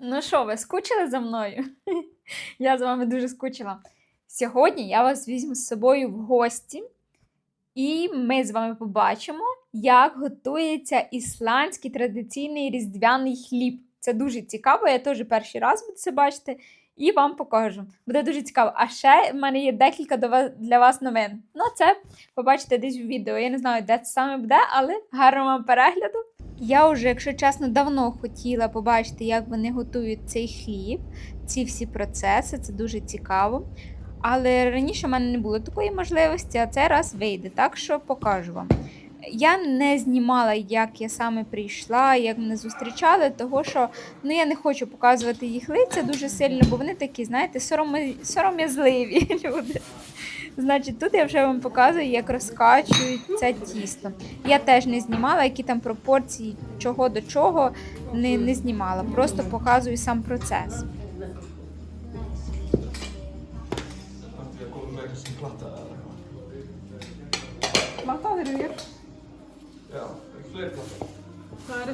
Ну що, ви скучили за мною? Я за вами дуже скучила. Сьогодні я вас візьму з собою в гості, і ми з вами побачимо, як готується ісландський традиційний різдвяний хліб. Це дуже цікаво, я теж перший раз буду це бачити і вам покажу. Буде дуже цікаво. А ще в мене є декілька для вас новин. Ну, це побачите десь в відео. Я не знаю, де це саме буде, але гарного вам перегляду. Я вже, якщо чесно, давно хотіла побачити, як вони готують цей хліб, ці всі процеси, це дуже цікаво. Але раніше в мене не було такої можливості, а цей раз вийде, так що покажу вам. Я не знімала, як я саме прийшла, як мене зустрічали, того що ну, я не хочу показувати їх лиця дуже сильно, бо вони такі, знаєте, сороми- сором'язливі люди. Значить, тут я вже вам показую, як розкачують це тісто. Я теж не знімала, які там пропорції, чого до чого не, не знімала. Просто показую сам процес. Med sin platta. Platta har du gjort. Ja, fler plattor. Vad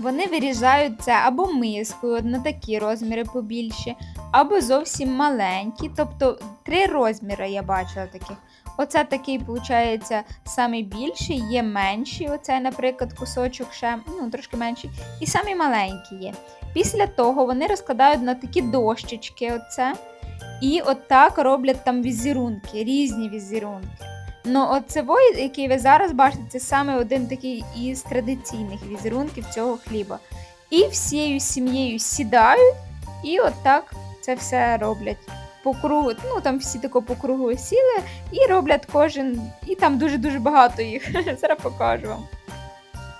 Вони вирізають це або мискою, на такі розміри побільші, або зовсім маленькі. Тобто три розміри я бачила таких. Оце такий, виходить, самий більший, є менший. Оце, наприклад, кусочок ще ну, трошки менший, і самі маленькі є. Після того вони розкладають на такі дощечки. Оце, і отак роблять там візерунки, різні візерунки. Ну, оцевой, який ви зараз бачите, це саме один такий із традиційних візерунків цього хліба. І всією сім'єю сідають і отак це все роблять. По кругу, ну там всі тако по кругу сіли і роблять кожен, і там дуже-дуже багато їх. Зараз покажу вам.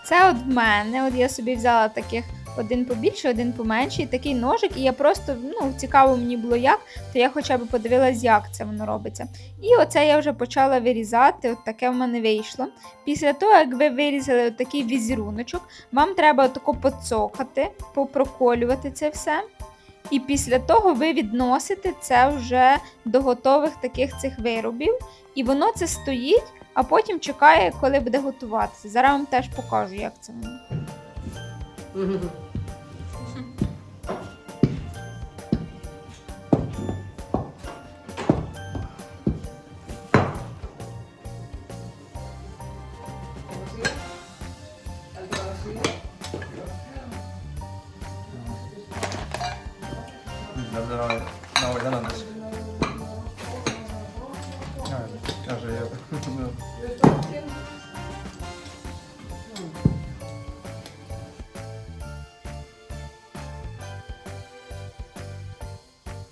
Це от в мене, от я собі взяла таких один побільше, один поменший, такий ножик, і я просто ну, цікаво мені було як, то я хоча б подивилась, як це воно робиться. І оце я вже почала вирізати, от таке в мене вийшло. Після того, як ви вирізали такий візеруночок, вам треба тако поцокати, попроколювати це все. І після того ви відносите це вже до готових таких цих виробів. І воно це стоїть, а потім чекає, коли буде готуватися. Зараз вам теж покажу, як це воно.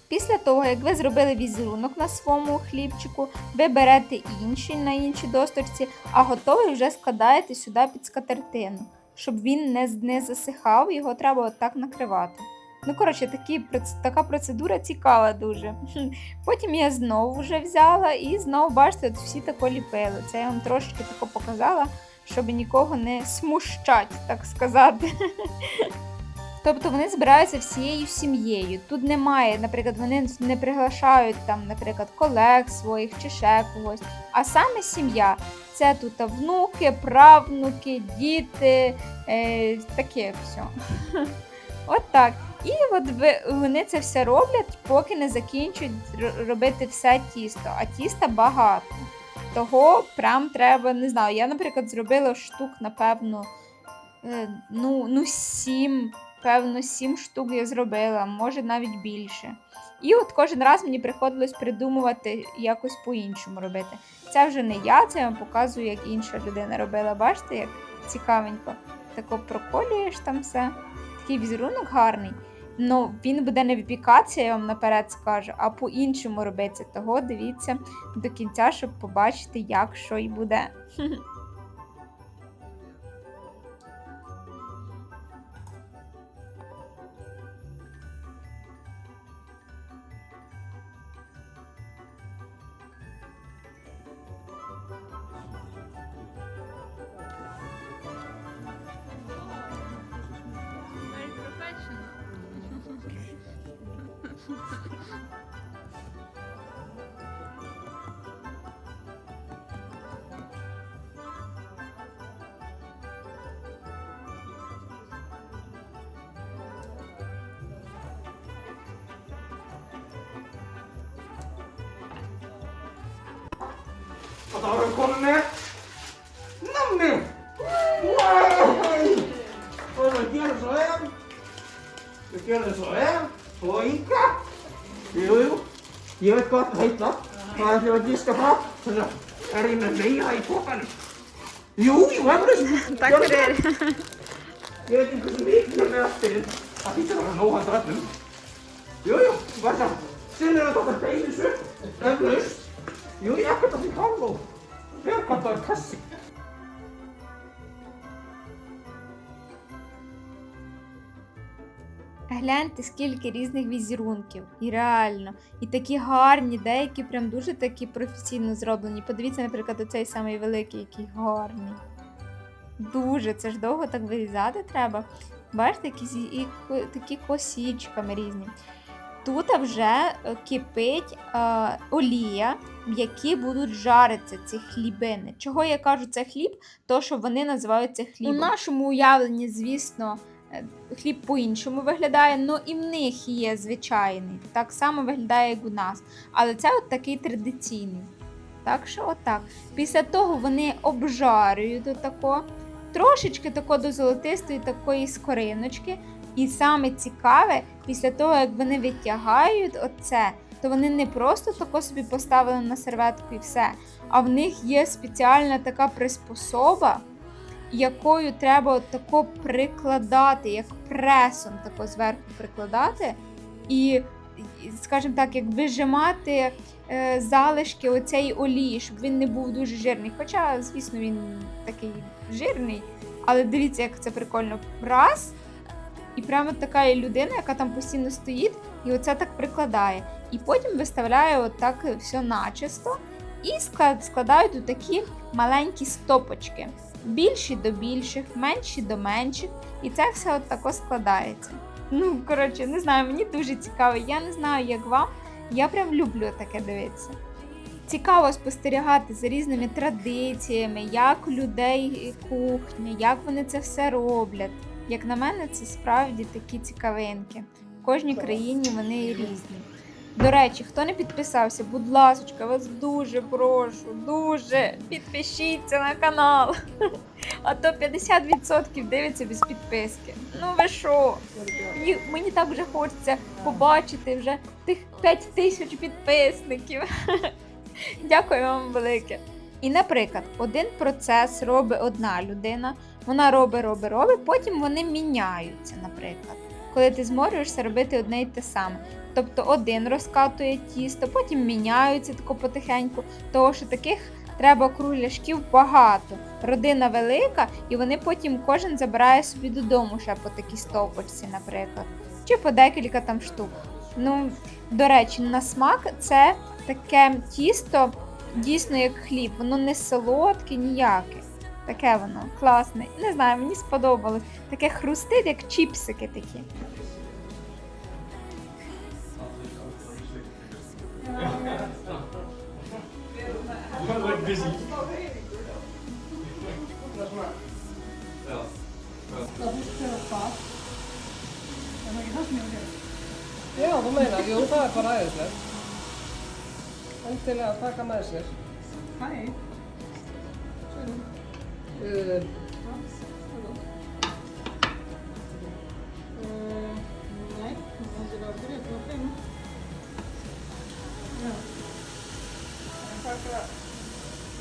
Після того, як ви зробили візерунок на своєму хлібчику, ви берете інший на іншій досточці, а готовий вже складаєте сюди під скатертину, щоб він не засихав, його треба отак накривати. Ну, коротше, такі, така процедура цікава дуже. Потім я знову вже взяла і знову, бачите, от всі тако ліпили. Це я вам трошки тако показала, щоб нікого не смущать, так сказати. Тобто вони збираються всією сім'єю. Тут немає, наприклад, вони не приглашають там, наприклад, колег своїх чи ще когось. А саме сім'я це тут внуки, правнуки, діти, е, таке все. От так. І от вони це все роблять, поки не закінчують робити все тісто, а тіста багато. Того прям треба, не знаю, я, наприклад, зробила штук, напевно, е, ну, ну, сім, певно, сім штук я зробила, може навіть більше. І от кожен раз мені приходилось придумувати якось по-іншому робити. Це вже не я, це я вам показую, як інша людина робила. Бачите, як цікавенько. Тако проколюєш там все. Такий візерунок гарний. Ну, він буде не випікатися, я вам наперед скажу, а по-іншому робиться. Того дивіться до кінця, щоб побачити, як що й буде. 나를 꽂네? 남네! 와! Bueno, quiero saber. Yo quiero saber. leika Jú, jú, ég veit gott að heitla Það er því að ég skal frá? Þannig að er ég með meira í kofanum Jú, jú, hefðið Takk fyrir. Ég veit ekki hvernig mikið er með aftur Það fyrir að nóga að drafnum Jú, jú, var það. Sinn er að þetta beinusu Eflaust. Jú, ég ekkert að því káló Ég ekkert að það er kassi. Гляньте, скільки різних візерунків. І реально. І такі гарні, деякі прям дуже такі професійно зроблені. Подивіться, наприклад, оцей самий великий, який гарний. Дуже, це ж довго так вирізати треба. Бачите, якісь і, такі косічками різні. Тут вже е, кипить е, олія, в якій будуть жаритися ці хлібини. Чого я кажу це хліб? То що вони називаються хлібом. У нашому уявленні, звісно, хліб по-іншому виглядає, але і в них є звичайний. Так само виглядає, як у нас. Але це от такий традиційний. Так що отак. Після того вони обжарюють до тако, трошечки тако до золотистої такої скориночки. І саме цікаве, після того, як вони витягають оце, то вони не просто тако собі поставили на серветку і все, а в них є спеціальна така приспособа, якою треба тако прикладати, як пресом тако зверху прикладати, і, скажімо так, як вижимати е, залишки оцеї олії, щоб він не був дуже жирний. Хоча, звісно, він такий жирний, але дивіться, як це прикольно. Раз. І прямо така людина, яка там постійно стоїть, і оце так прикладає. І потім виставляє отак все начисто і склад- складають у такі маленькі стопочки. Більші до більших, менші до менших. І це все от тако складається. Ну, коротше, не знаю, мені дуже цікаво. Я не знаю, як вам. Я прям люблю таке дивитися. Цікаво спостерігати за різними традиціями, як у людей кухня, як вони це все роблять. Як на мене, це справді такі цікавинки. В кожній країні вони різні. До речі, хто не підписався, будь ласочка, вас дуже прошу, дуже підпишіться на канал. А то 50% дивиться без підписки. Ну ви що? Мені, мені так вже хочеться побачити вже тих 5 тисяч підписників. Дякую вам велике. І, наприклад, один процес робить одна людина, вона робить, робить, робить, потім вони міняються, наприклад. Коли ти зможешся робити одне й те саме. Тобто один розкатує тісто, потім міняються тако потихеньку, того що таких треба кругляшків багато. Родина велика, і вони потім кожен забирає собі додому ще по такій стовпочці, наприклад. Чи по декілька там штук. Ну, до речі, на смак це таке тісто, дійсно як хліб, воно не солодке ніяке. Таке воно класне. Не знаю, мені сподобалось. Таке хрустить, як чіпсики такі. busy. Já. Það búið til að hvað? Það er ekki það sem ég vil gera. Já, þú meina, jú, það er bara æðislegt. Endilega að taka með sér. Hæ. Sveinum. Eh, Uður. Nei, það er að greið til að finna. Já. Það er bara...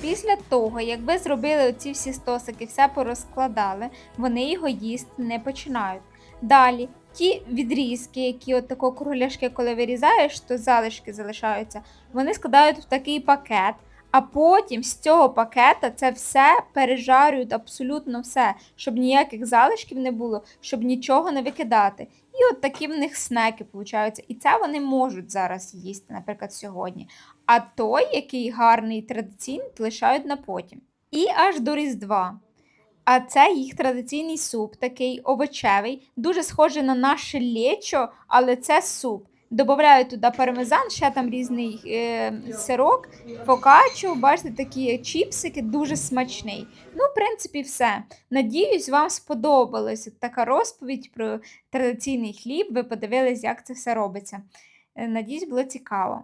Після того, як ви зробили оці всі стосики, все порозкладали, вони його їсти не починають. Далі, ті відрізки, які от тако кругляшки, коли вирізаєш, то залишки залишаються, вони складають в такий пакет. А потім з цього пакета це все пережарюють абсолютно все, щоб ніяких залишків не було, щоб нічого не викидати. І от такі в них снеки получаються. І це вони можуть зараз їсти, наприклад, сьогодні. А той, який гарний традиційний, лишають на потім. І аж до Різдва. А це їх традиційний суп, такий овочевий, дуже схожий на наше лечо, але це суп. Добавляють туди пармезан, ще там різний е, сирок, фокаччо, бачите, такі чіпсики, дуже смачний. Ну, в принципі, все. Надіюсь, вам сподобалась така розповідь про традиційний хліб. Ви подивились, як це все робиться. Е, Надіюсь, було цікаво.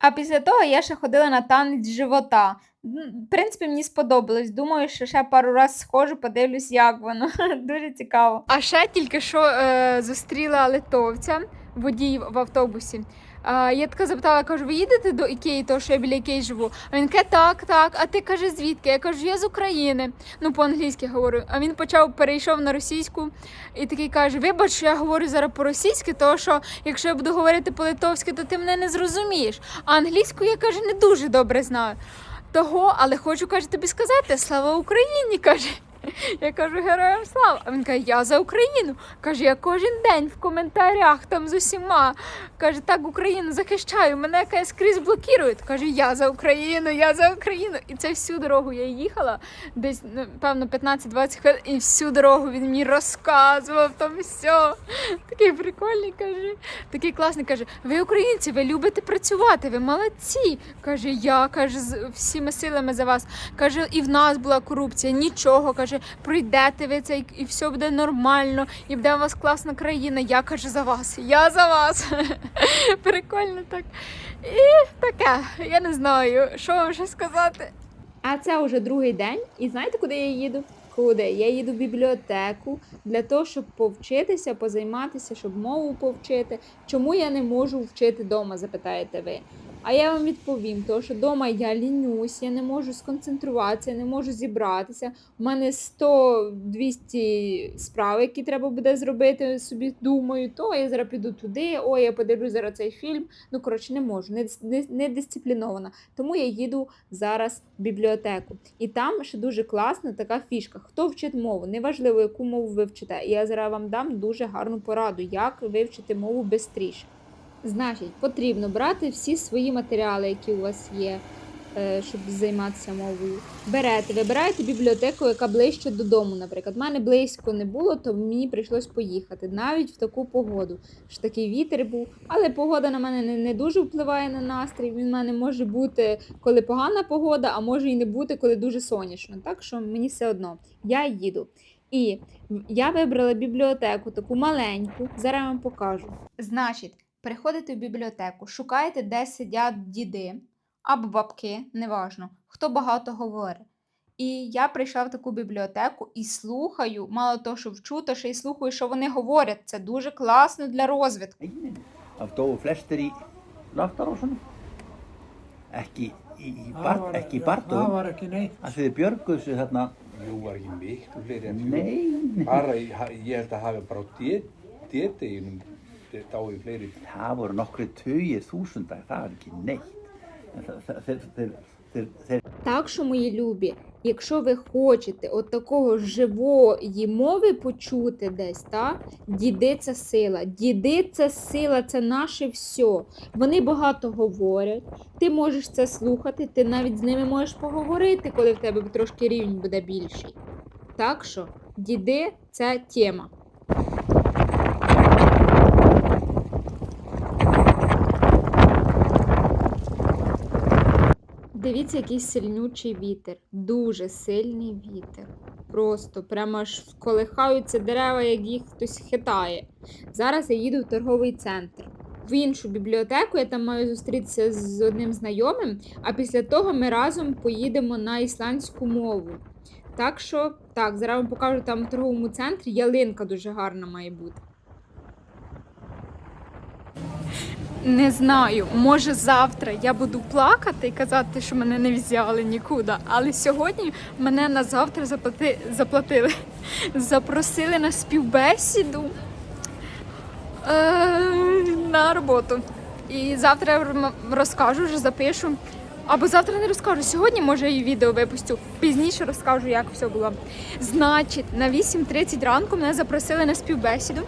А після того я ще ходила на танець живота. В принципі, мені сподобалось. Думаю, що ще пару разів схожу, подивлюсь, як воно. Дуже цікаво. А ще тільки що е, зустріла литовця, водій в автобусі. Я така запитала, кажу, ви їдете до Ікеї, того, що я біля Ікеї живу? А він каже, так, так. А ти каже, звідки? Я кажу, я з України. Ну, по-англійськи говорю. А він почав перейшов на російську і такий каже: Вибач, що я говорю зараз по-російськи, тому що якщо я буду говорити по-литовськи, то ти мене не зрозумієш. А англійську я каже, не дуже добре знаю. Того, але хочу каже, тобі сказати, слава Україні! каже. Я кажу, героям слава. А він каже, я за Україну. Каже, я кожен день в коментарях там з усіма. Каже, так Україну захищаю. Мене якась скрізь блокують. Каже, я за Україну, я за Україну. І це всю дорогу я їхала, десь ну, певно 15-20 хвилин, і всю дорогу він мені розказував там все. Такий прикольний каже. Такий класний каже: ви українці, ви любите працювати, ви молодці. Каже, я каже, з всіми силами за вас. Каже, і в нас була корупція, нічого. Каже, пройдете ви це, і- все буде нормально, і буде у вас класна країна. Я каже за вас, я за вас. Прикольно так. І таке, я не знаю, що вам ще сказати. А це вже другий день, і знаєте, куди я їду? Куди? Я їду в бібліотеку для того, щоб повчитися, позайматися, щоб мову повчити. Чому я не можу вчити вдома, запитаєте ви? А я вам відповім, тому що вдома я лінюсь, я не можу сконцентруватися, я не можу зібратися. У мене 100-200 справ, які треба буде зробити. Собі думаю, то я зараз піду туди, ой, я подивлюсь зараз цей фільм. Ну коротше, не можу, не, не, не дисциплінована. Тому я їду зараз в бібліотеку. І там ще дуже класна така фішка. Хто вчить мову, неважливо, яку мову ви вчите. Я зараз вам дам дуже гарну пораду, як вивчити мову швидше. Значить, потрібно брати всі свої матеріали, які у вас є, е, щоб займатися мовою. Берете, вибираєте бібліотеку, яка ближче додому, наприклад. У мене близько не було, то мені прийшлось поїхати навіть в таку погоду. Що такий вітер був, але погода на мене не, не дуже впливає на настрій. Він в мене може бути, коли погана погода, а може і не бути, коли дуже сонячно. Так що мені все одно. Я їду. І я вибрала бібліотеку, таку маленьку. Зараз вам покажу. Значить, приходите в бібліотеку, шукаєте, де сидять діди або бабки, неважно, хто багато говорить. І я прийшла в таку бібліотеку і слухаю, мало того, що вчу, то ще й слухаю, що вони говорять. Це дуже класно для розвитку. Það flestir í loftarósunum. Ekki í, í, bar, ekki í Það bardugum. var ekki neitt. að þið björguðu sig þarna. Jú, var ekki miklu fleiri en fjögur. Nei, nei. Bara, ég held að hafi bara á dáið fleiri. Það voru nokkri tugir þúsunda, það var ekki neitt. Þeir, Так що, мої любі, якщо ви хочете от такого живої мови почути десь, так? Діди це сила. Діди це сила, це наше все. Вони багато говорять. Ти можеш це слухати, ти навіть з ними можеш поговорити, коли в тебе трошки рівень буде більший. Так що, діди це тема. Дивіться, який сильнючий вітер. Дуже сильний вітер. Просто прямо аж колихаються дерева, як їх хтось хитає. Зараз я їду в торговий центр. В іншу бібліотеку я там маю зустрітися з одним знайомим, а після того ми разом поїдемо на ісландську мову. Так що, так, зараз вам покажу там в торговому центрі ялинка дуже гарна має бути. Не знаю, може завтра я буду плакати і казати, що мене не взяли нікуди. Але сьогодні мене на завтра заплати... заплатили. Запросили на співбесіду е... на роботу. І завтра розкажу, вже запишу. Або завтра не розкажу. Сьогодні, може, і відео випустю. Пізніше розкажу, як все було. Значить, на 8.30 ранку мене запросили на співбесіду.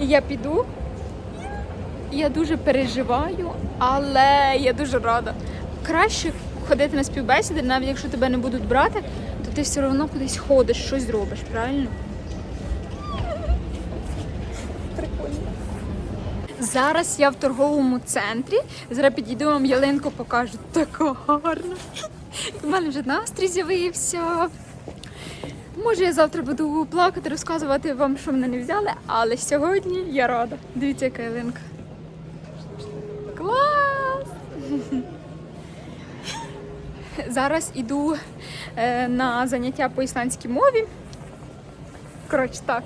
І я піду. Я дуже переживаю, але я дуже рада. Краще ходити на співбесіди, навіть якщо тебе не будуть брати, то ти все одно кудись ходиш, щось робиш, правильно? Прикольно. Зараз я в торговому центрі. Зараз підійду вам ялинку покажу. Така гарна. У мене вже настрій з'явився. Може, я завтра буду плакати, розказувати вам, що мене не взяли, але сьогодні я рада. Дивіться, яка ялинка. Зараз іду е, на заняття по ісландській мові. Коротше, так.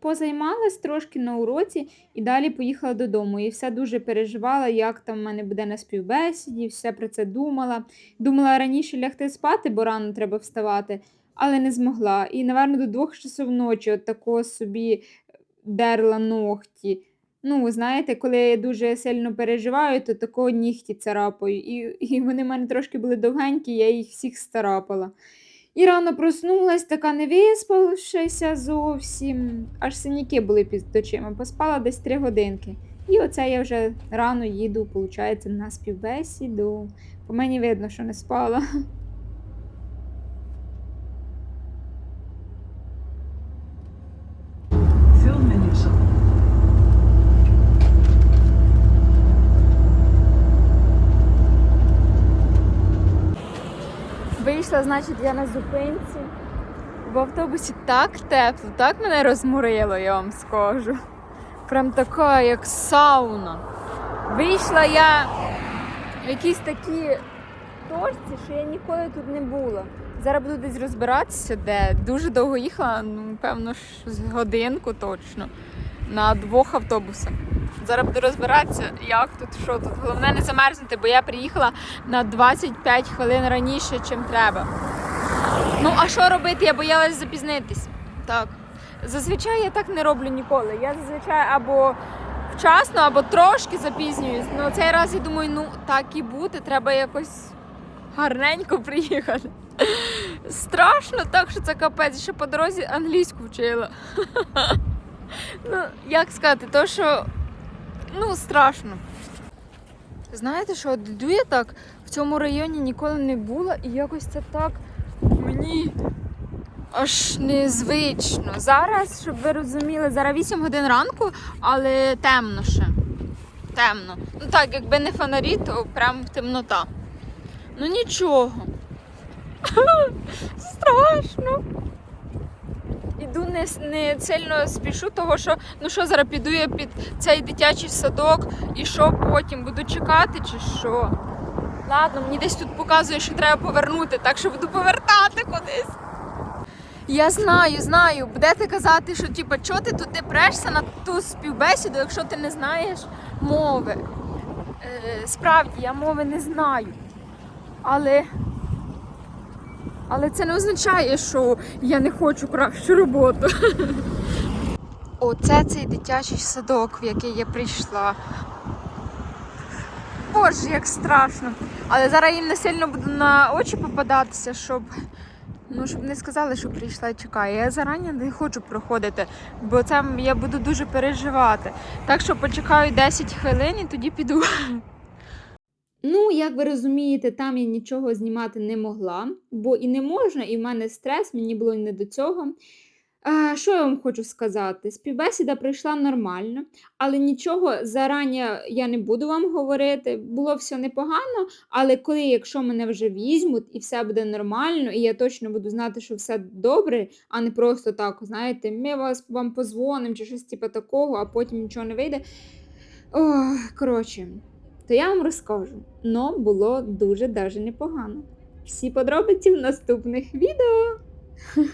Позаймалась трошки на уроці і далі поїхала додому. І все дуже переживала, як там в мене буде на співбесіді, все про це думала. Думала раніше лягти спати, бо рано треба вставати, але не змогла. І, напевно, до двох часов ночі от такого собі дерла ногті. Ну, знаєте, коли я дуже сильно переживаю, то такого нігті царапаю. І, і вони в мене трошки були довгенькі, я їх всіх старапала. І рано проснулась, така не виспавшися зовсім. Аж синяки були під очима. Поспала десь три годинки. І оце я вже рано їду, виходить, на співбесіду. По мені видно, що не спала. Вийшла, значить, я на зупинці. В автобусі так тепло, так мене розморило, я вам скажу. Прям така, як сауна. Вийшла я в якісь такі точці, що я ніколи тут не була. Зараз буду десь розбиратися, де дуже довго їхала, ну, певно, з годинку точно. На двох автобусах. Зараз буду розбиратися, як тут, що тут. Головне не замерзнути, бо я приїхала на 25 хвилин раніше, чим треба. Ну, а що робити? Я боялась запізнитись. Так. Зазвичай я так не роблю ніколи. Я зазвичай або вчасно, або трошки запізнююсь. Ну, цей раз я думаю, ну так і бути, треба якось гарненько приїхати. Страшно, так що це капець. Ще по дорозі англійську вчила. Ну, як сказати, то що ну, страшно. Знаєте, що от я так в цьому районі ніколи не була, і якось це так мені аж незвично. Зараз, щоб ви розуміли, зараз 8 годин ранку, але темно ще. Темно. Ну так, якби не фонарі, то прям темнота. Ну нічого. Страшно. Іду не, не сильно спішу, того що ну що зараз піду я під цей дитячий садок і що потім буду чекати чи що. Ладно, мені десь тут показує, що треба повернути, так що буду повертати кудись. Я знаю, знаю, будете казати, що типу, чого ти туди прешся на ту співбесіду, якщо ти не знаєш мови. Е, справді, я мови не знаю. Але але це не означає, що я не хочу кращу роботу. Оце цей дитячий садок, в який я прийшла. Боже, як страшно. Але зараз їм не сильно буду на очі попадатися, щоб. Ну, щоб не сказали, що прийшла і чекає. Я зарані не хочу проходити, бо це я буду дуже переживати. Так що почекаю 10 хвилин і тоді піду. Ну, як ви розумієте, там я нічого знімати не могла, бо і не можна, і в мене стрес, мені було не до цього. А, що я вам хочу сказати? Співбесіда пройшла нормально, але нічого зарані я не буду вам говорити. Було все непогано, але коли, якщо мене вже візьмуть і все буде нормально, і я точно буду знати, що все добре, а не просто так, знаєте, ми вас вам позвонимо чи щось типу такого, а потім нічого не вийде. Ох, коротше, то я вам розкажу. Но було дуже даже непогано. Всі подробиці в наступних відео.